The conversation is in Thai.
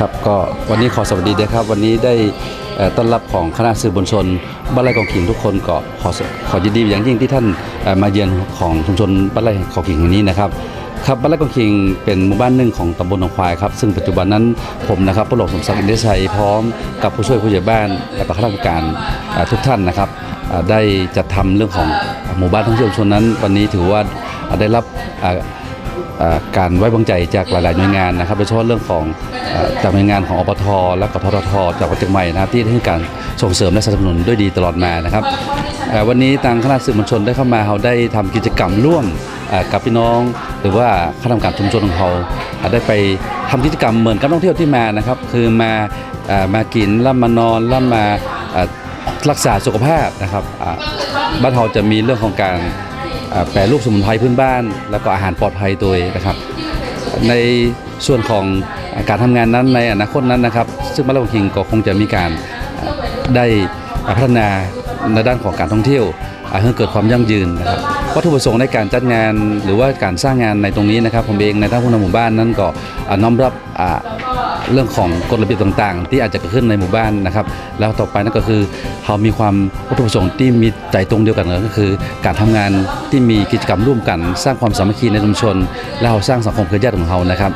ครับก็วันนี้ขอสวัสดีด้วยครับ วันนี้ได้ต้อนรับของคณะสื่อมวลชนบ้านไร่ของขิงทุกคนก็ขอขอยินดีอย่างยิ่งที่ท่านมาเยือนของชุมชนบ้านไร่ของขิงแห่งนี้นะครับครับบ้านไร่ของขิงเป็นหมู่บ้านหนึ่งของตำบลหนองควายครับซึ่งปัจจุบันนั้นผมนะครับผู้หลวงสมศักดิ์อินทรชัยพร้อมกับผู้ช่วยผู้ใหญ่บ้านและข้าราชการทุกท่านนะครับได้จัดทำเรื่องของหมู่บ้านท่องเที่ยวชุมชนนั้น วันนี้ถือว่าได้รับ การไว้วางใจจากหลาย ๆ หน่วยงานนะครับโดยเฉพาะเรื่องของจากหน่วยงานของอปท และกทททจากวัดเชียงใหม่นะครับที่ให้การส่งเสริมและสนับสนุนด้วยดีตลอดมานะครับเอ่วันนี้ทางคณะสื่อมวลชนได้เข้ามาเราได้ทำกิจกรรมร่วมกับพี่น้อง หรือว่าข้าราชการชุมชนของเราได้ไปทำกิจกรรมเหมือนกับท่องเที่ยวที่มานะครับ คือมามากินแล้วมานอนแล้วมารักษาสุขภาพนะครับบ้านเราจะมีเรื่องของการ แปรรูปสมุนไพรพื้นบ้าน แล้วก็อาหารปลอดภัยตัวนะครับ ในส่วนของการทำงานนั้นในอนาคตนั้นนะครับ ซึ่งบ้านเราคิงก็คงจะมีการได้พัฒนาในด้านของการท่องเที่ยวให้เกิดความยั่งยืนนะครับวัตถุประสงค์ในการจัดงานหรือว่าการสร้างงานในตรงนี้นะครับ ผมเองในท่านผู้นำหมู่บ้านนั้นก็น้อมรับ เรื่องของกฎระเบียบต่างๆ ที่อาจจะเกิดขึ้นในหมู่บ้านนะครับ แล้วต่อไปนั่นก็คือเรามีความวัตถุประสงค์ที่มีใจตรงเดียวกันก็คือ การทำงานที่มีกิจกรรมร่วมกัน สร้างความสามัคคีในชุมชน แล้วเราสร้างสังคมเครือญาติของเรานะครับ